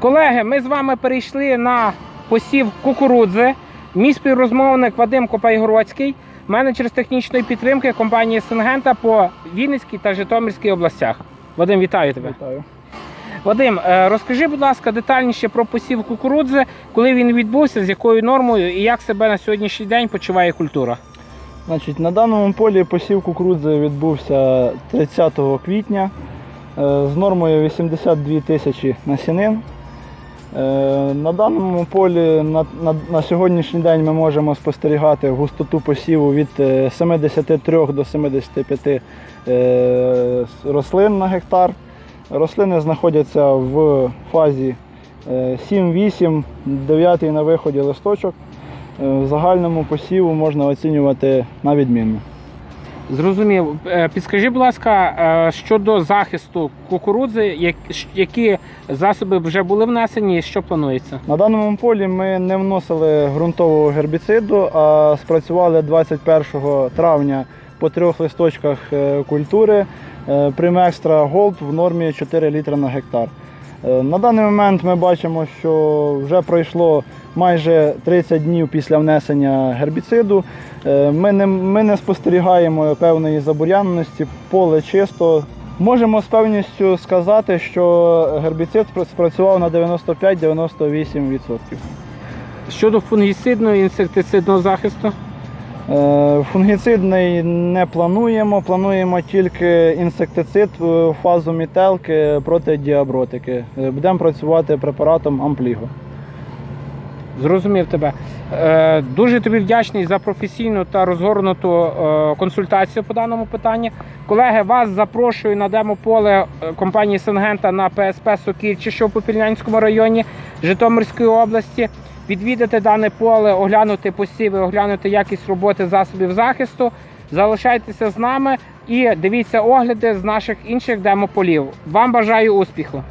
Колеги, ми з вами перейшли на посів кукурудзи. Мій співрозмовник Вадим Копайгородський, менеджер з технічної підтримки компанії Сингента по Вінницькій та Житомирській областях. Вадим, вітаю тебе. Вітаю. Вадим, е, розкажи, будь ласка, детальніше про посів кукурудзи, коли він відбувся, з якою нормою і як себе на сьогоднішній день почуває культура. Значить, на даному полі посів кукурудзи відбувся 30 квітня е, з нормою 82 тисячі насінин. Е, На даному полі на, на, на сьогоднішній день ми можемо спостерігати густоту посіву від е, 73 до 75 е, рослин на гектар. Рослини знаходяться в фазі е, 7-8, 9 на виході листочок. Е, В загальному посіву можна оцінювати на відмінно. Зрозумів. Е, Підскажи, будь ласка, е, щодо захисту кукурудзи, які засоби вже були внесені, і що планується? На даному полі ми не вносили ґрунтового гербіциду, а спрацювали 21 травня по трьох листочках е, культури Примекстра Голд в нормі 4 літри на гектар. На даний момент ми бачимо, що вже пройшло майже 30 днів після внесення гербіциду. Е, Ми не, ми не спостерігаємо певної забур'яненості, поле чисто. Можемо з певністю сказати, що гербіцид спрацював на 95-98%. Щодо фунгіцидного і інсектицидного захисту, Е, Фунгіцидний не плануємо, плануємо тільки інсектицид в фазу мітелки проти діабротики. Е, Будемо працювати препаратом Ампліго. Зрозумів тебе. Е, Дуже тобі вдячний за професійну та розгорнуту е, консультацію по даному питанні. Колеги, вас запрошую на демо-поле е, компанії Сенгента на ПСП Сокільчі, що в Попільнянському районі Житомирської області. Відвідати дане поле, оглянути посіви, оглянути якість роботи засобів захисту. Залишайтеся з нами і дивіться огляди з наших інших демо-полів. Вам бажаю успіху!